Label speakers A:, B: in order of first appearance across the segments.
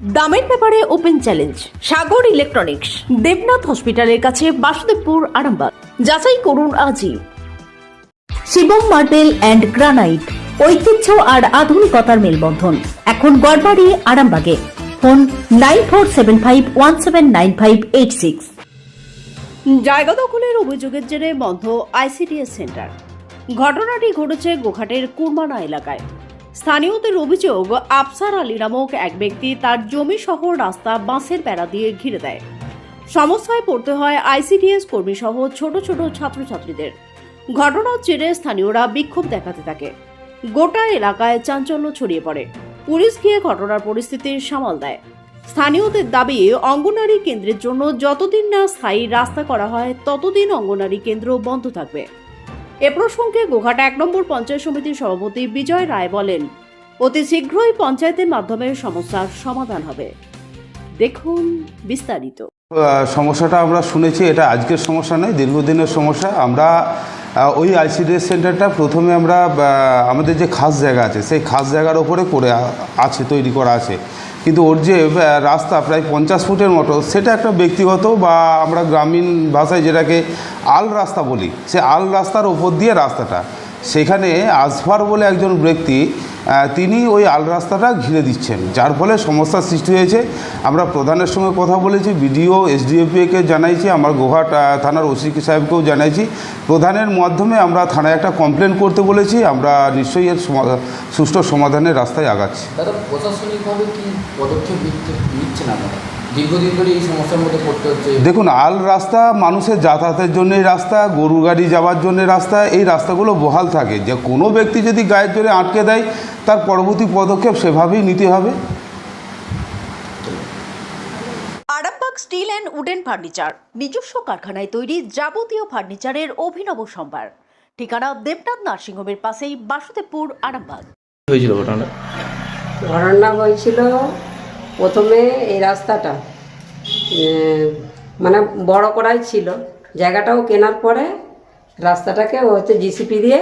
A: দামের ব্যাপারে open challenge, Sagar electronics, Debnath হসপিটালের কাছে বাসুদেবপুর আরামবাগ। যাচাই করুন আজই। শিবম মার্বেল অ্যান্ড গ্রানাইট, ঐতিহ্য আর আধুনিকতার মেলবন্ধন। এখন গড়বাড়ি, আরামবাগে। Phone nine four seven five one seven nine five eight six. জায়গা দখলের অভিযোগের জেরে বন্ধ আইসিডিএস সেন্টার। ঘটনাটি ঘটেছে গোঘাটের কুরমানা এলাকায়। স্থানীয়দের অভিযোগ, আফসার আলী নামক এক ব্যক্তি তার জমি সহ রাস্তা বাঁশের বেড়া দিয়ে ঘিরে দেয়। সমস্যায় পড়তে হয় আইসিডিএস কর্মী সহ ছোট ছোট ছাত্রছাত্রীদের। ঘটনার জেরে স্থানীয়রা বিক্ষোভ দেখাতে থাকে। গোটা এলাকায় চাঞ্চল্য ছড়িয়ে পড়ে। পুলিশ গিয়ে ঘটনার পরিস্থিতি সামাল দেয়। স্থানীয়দের দাবি, অঙ্গনারী কেন্দ্রের জন্য যতদিন না স্থায়ী রাস্তা করা হয়, ততদিন অঙ্গনারী কেন্দ্র বন্ধ থাকবে। এ প্রসঙ্গে গোঘাট এক নম্বর পঞ্চায়েত সমিতির সভাপতি বিজয় রায় বলেন, অতি শীঘ্রই পঞ্চায়েতের মাধ্যমে সমস্যার সমাধান হবে। দেখুন বিস্তারিত।
B: সমস্যাটা আমরা শুনেছি, এটা আজকের সমস্যা নয়, দীর্ঘদিনের সমস্যা। আমরা ওই আইসিডিএস সেন্টারটা প্রথমে আমরা আমাদের যে খাস জায়গা আছে, সেই খাস জায়গার ওপরে করে আছে, তৈরি করা আছে। কিন্তু ওর যে রাস্তা প্রায় পঞ্চাশ ফুটের মতো, সেটা একটা ব্যক্তিগত বা আমরা গ্রামীণ ভাষায় যেটাকে আল রাস্তা বলি, সে আল রাস্তার ওপর দিয়ে রাস্তাটা। সেখানে আসফার বলে একজন ব্যক্তি তিনি ওই আল রাস্তাটা ঘিরে দিচ্ছেন, যার ফলে সমস্যার সৃষ্টি হয়েছে। আমরা প্রধানের সঙ্গে কথা বলেছি, বিডিও এসডিএফকে জানাইছি, আমার গোহাট থানার ওসি সাহেবকেও জানাইছি। প্রধানের মাধ্যমে আমরা থানায় একটা কমপ্লেন করতে বলেছি, আমরা নিশ্চয়ই এর সুষ্ঠু সমাধানের রাস্তায় আগাচ্ছি।
C: প্রশাসনিকভাবে কি পদক্ষেপ নিচ্ছেন আপনারা? দীর্ঘদিন ধরে এই সমস্যার মধ্যে পড়তে হচ্ছে।
B: দেখুন আল রাস্তা মানুষের যাতায়াতের জন্যই রাস্তা গরু গাড়ি যাওয়ার জন্য রাস্তা এই রাস্তাগুলো বহাল থাকে। যে কোনো ব্যক্তি যদি গায়ের জোরে আটকে দেয় তার পরবর্তী পদক্ষেপ সেভাবেই নিতে হবে।
A: Arambagh steel and wooden furniture নিজস্ব কারখানায় তৈরি যাবতীয় ফার্নিচারের অভিনব সম্ভার। ঠিকানা দেবনাথ নার্সিংহোমের পাশেই বাসুদেবপুর আরামবাগ।
D: হয়েছিল ঘটনাটা?
E: ঘটনা হয়েছিল প্রথমে এই রাস্তাটা মানে বড় করাই ছিল। জায়গাটাও কেনার পরে রাস্তাটাকে হচ্ছে জিসিপি দিয়ে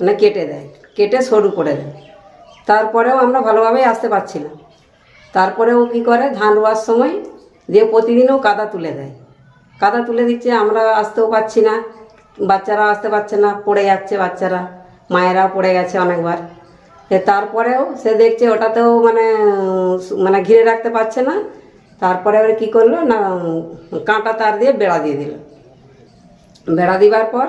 E: মানে কেটে দেয়, কেটে সরু করে দেয়। তারপরেও আমরা ভালোভাবেই আসতে পারছিলাম। তারপরে ও কী করে, ধান রোয়ার সময় দিয়ে প্রতিদিনও কাদা তুলে দেয়। কাদা তুলে দিচ্ছে, আমরা আসতেও পারছি না। বাচ্চারা আসতে পারছে না, পড়ে যাচ্ছে বাচ্চারা। মায়েরা পড়ে গেছে অনেকবার। তারপরেও সে দেখছে ওটাতেও মানে মানে ঘিরে রাখতে পারছে না। তারপরে এবার কী করল না, কাঁটা তার দিয়ে বেড়া দিয়ে দিল। বেড়া দিবার পর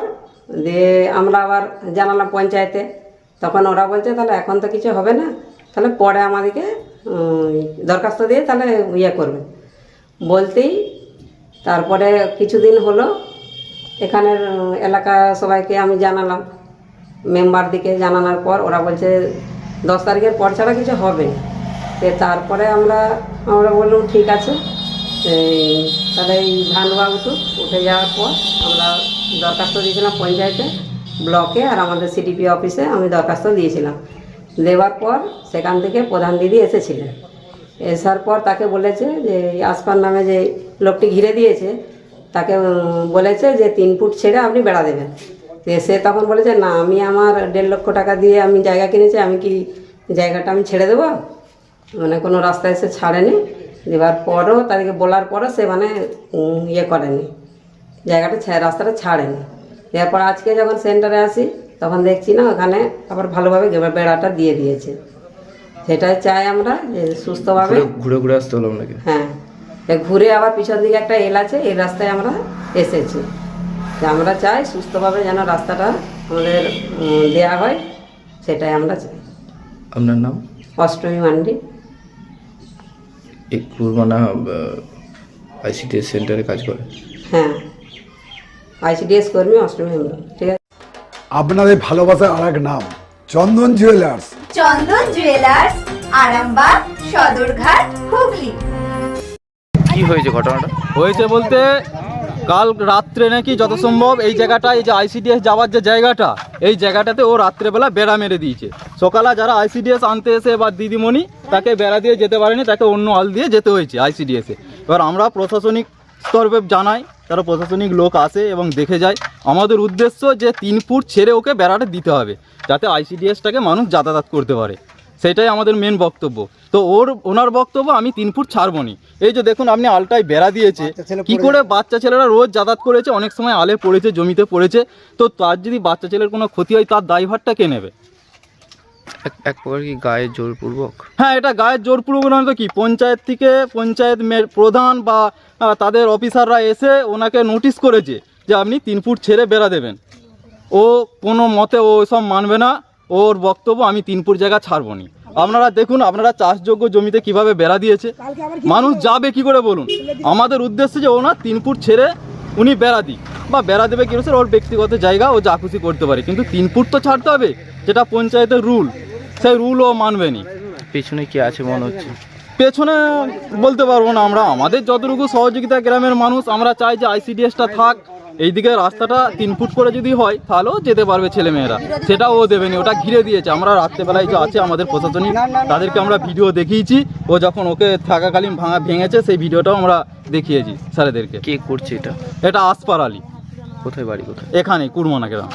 E: দিয়ে আমরা আবার জানালাম পঞ্চায়েতে, তখন ওরা বলছে, তাহলে এখন তো কিছু হবে না, তাহলে পরে আমাদেরকে দরখাস্ত দিয়ে তাহলে ইয়ে করবে। বলতেই তারপরে কিছুদিন হলো, এখানের এলাকা সবাইকে আমি জানালাম। মেম্বার দিকে জানানোর পর ওরা বলছে, দশ তারিখের পর ছাড়া কিছু হবে। তো তারপরে আমরা আমরা বললাম, ঠিক আছে। তাহলে এই ধান রোয়া উঠুক উঠে যাওয়ার পর আমরা দরখাস্ত দিয়েছিলাম পঞ্চায়েতে ব্লকে আর আমাদের সিডিপি অফিসে আমি দরখাস্ত দিয়েছিলাম। দেওয়ার পর সেখান থেকে প্রধান দিদি এসেছিলেন। এসার পর তাকে বলেছে যে, আসপার নামে যে লোকটি ঘিরে দিয়েছে, তাকে বলেছে যে তিন ফুট ছেড়ে আপনি বেড়া দেবেন। সে তখন বলেছে না আমি আমার দেড় লক্ষ টাকা দিয়ে আমি জায়গা কিনেছি আমি কি জায়গাটা আমি ছেড়ে দেবো? মানে কোনো রাস্তায় এসে ছাড়েনি। দেওয়ার পরও তাদেরকে বলার পরও সে মানে ইয়ে করেনি। জায়গাটা রাস্তাটা ছাড়েনি। এরপর আজকে যখন সেন্টারে আসি তখন দেখছি না ওখানে আবার ভালোভাবে বেড়াটা দিয়ে দিয়েছে। সেটাই চাই আমরা যে সুস্থভাবে
D: ঘুরে ঘুরে ঘুরে আসতে হলো আপনাকে।
E: হ্যাঁ। ঘুরে আবার পিছন দিকে একটা এল আছে এই রাস্তায় আমরা এসেছি। যে আমরা চাই সুস্থভাবে যেন রাস্তাটা আমাদের দেয়া হয় সেটাই আমরা চাই।
D: আপনার নাম?
E: অষ্টমী মান্ডি।
D: কুরবানা আইসিডিএস সেন্টারে কাজ করে?
E: হ্যাঁ। আইসিডিএস কর্মী অষ্টমী মান্ডি। ঠিক আছে।
F: আপনাদের ভালোবাসার আর এক নাম চন্দন জুয়েলার্স
G: চন্দন জুয়েলার্স আরামবাগ সদরঘাট হুগলি।
D: কি হয়েছে ঘটনাটা?
H: হয়েছে বলতে কাল রাত্রে নাকি যত সম্ভব এই জায়গাটা, এই যে আইসিডিএস যাওয়ার যে জায়গাটা, এই জায়গাটাতে ও রাত্রেবেলা বেড়া মেরে দিয়েছে। সকালে যারা আইসিডিএস আনতে এসে বা দিদিমণি তাকে বেড়া দিয়ে যেতে পারেনি, তাকে অন্য আল দিয়ে যেতে হয়েছে আইসিডিএসে এবার আমরা প্রশাসনিক স্তরে জানাই, তারা প্রশাসনিক লোক আসে এবং দেখে যায়। আমাদের উদ্দেশ্য যে তিন ফুট ছেড়ে ওকে বেড়াটা দিতে হবে, যাতে আইসিডিএসটাকে মানুষ যাতায়াত করতে পারে। সেটাই আমাদের মেন বক্তব্য। তো ওর ওনার বক্তব্য আমি তিন ফুট ছাড়বনি। এই যে দেখুন আপনি আলটায় বেড়া দিয়েছে। কি করে বাচ্চা ছেলেরা রোজ যাতায়াত করেছে অনেক সময় আলে পড়েছে জমিতে পড়েছে। তো তার যদি বাচ্চা ছেলের কোনো ক্ষতি হয় তার দায়ভারটা কে নেবে?
D: এক প্রকার কি গায়ে জোরপূর্বক?
H: হ্যাঁ এটা গায়ের জোর পূর্বক নয় তো কি? পঞ্চায়েত থেকে পঞ্চায়েত মে- প্রধান বা তাদের অফিসাররা এসে ওনাকে নোটিশ করেছে যে আপনি তিন ফুট ছেড়ে বেড়া দেবেন। ও কোনো মতে ও সব মানবে না। ওর বক্তব্য আমি তিনপুর জায়গা ছাড়বো নি আপনারা দেখুন আপনারা চাষযোগ্য জমিতে কীভাবে বেড়া দিয়েছে। মানুষ যাবে কি করে বলুন? আমাদের উদ্দেশ্য যে ওনার তিন ফুট ছেড়ে উনি বেড়া দিক। বা বেড়া দেবে কি ওর ব্যক্তিগত জায়গা ও যা খুশি করতে পারে। কিন্তু তিনপুর তো ছাড়তে হবে যেটা পঞ্চায়েতের রুল। সেই রুল ও মানবে নি।
D: পেছনে কি আছে মনে হচ্ছে?
H: পেছনে বলতে পারব না আমরা। আমাদের যতটুকু সহযোগিতা গ্রামের মানুষ আমরা চাই যে আইসিডিএসটা থাক। এইদিকে রাস্তাটা তিন ফুট করে যদি হয় তাহলেও যেতে পারবে ছেলেমেয়েরা। সেটা ও দেবেনি ওটা ঘিরে দিয়েছে। আমরা রাত্রেবেলায় যে আছে আমাদের প্রশাসনিক তাদেরকে আমরা ভিডিও দেখিয়েছি। ও যখন ওকে থাকাকালীন ভাঙা ভেঙেছে সেই ভিডিওটাও আমরা দেখিয়েছি স্যারেদেরকে।
D: কে করছে এটা?
H: এটা আসপার আলী।
D: কোথায় বাড়ি কোথায়?
H: এখানে কুরমানা গ্রাম।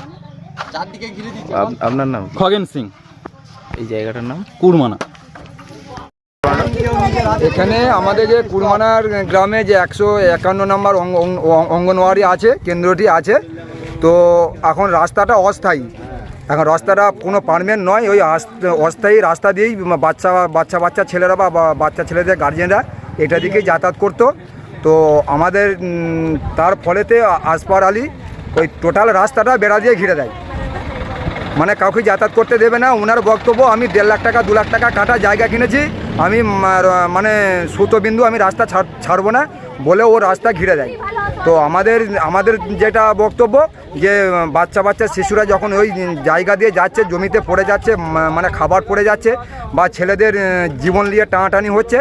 D: আপনার নাম?
H: খগেন সিং।
D: এই জায়গাটার নাম?
H: কুরমানা।
I: এখানে আমাদের যে কুরমানার গ্রামে যে একশো একান্ন নম্বর অঙ্গ- অঙ্গ- অঙ্গনওয়াড়ি আছে, কেন্দ্রটি আছে, তো এখন রাস্তাটা অস্থায়ী। এখন রাস্তাটা কোনো পারমেন্ট নয়, ওই অস্থায়ী রাস্তা দিয়েই বাচ্চা বাচ্চা বাচ্চা ছেলেরা বা বাচ্চা ছেলেদের গার্জেনরা এটা দিকেই যাতায়াত করতো। তো আমাদের তার ফলেতে আসপার আলী ওই টোটাল রাস্তাটা বেড়া দিয়ে ঘিরে দেয়। মানে কাউকে যাতায়াত করতে দেবে না ওনার বক্তব্য, আমি দেড় লাখ টাকা, দু লাখ টাকা কাটা জায়গা কিনেছি, আমি মানে সুতোবিন্দু, আমি রাস্তা ছাড়, ছাড়বো না। বলে ও রাস্তা ঘিরে দেয়। তো আমাদের আমাদের যেটা বক্তব্য যে, বাচ্চা বাচ্চা শিশুরা যখন ওই জায়গা দিয়ে যাচ্ছে, জমিতে পড়ে যাচ্ছে মানে খাবার পড়ে যাচ্ছে বা ছেলেদের জীবন নিয়ে টানাটানি হচ্ছে,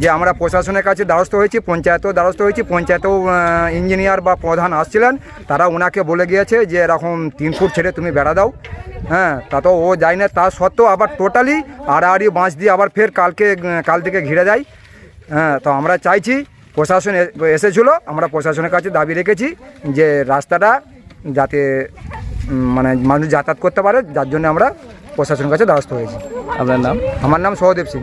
I: যে আমরা প্রশাসনের কাছে দ্বারস্থ হয়েছি, পঞ্চায়েতেও দ্বারস্থ হয়েছি, পঞ্চায়েতেও ইঞ্জিনিয়ার বা প্রধান আসছিলেন, তারা ওনাকে বলে গিয়েছে যে, এরকম তিন ফুট ছেড়ে তুমি বেড়া দাও। হ্যাঁ তা তো ও যায় না, তা সত্ত্বেও আবার টোটালি আড়াআড়ি বাঁশ দিয়ে আবার ফের কালকে কাল থেকে ঘিরে দেয়। হ্যাঁ তো আমরা চাইছি প্রশাসন এসেছিল আমরা প্রশাসনের কাছে দাবি রেখেছি যে রাস্তাটা যাতে মানে মানুষ যাতায়াত করতে পারে যার জন্য আমরা প্রশাসনের কাছে দ্বারস্থ হয়েছি।
D: আপনার নাম?
I: আমার নাম সহদেব সিং।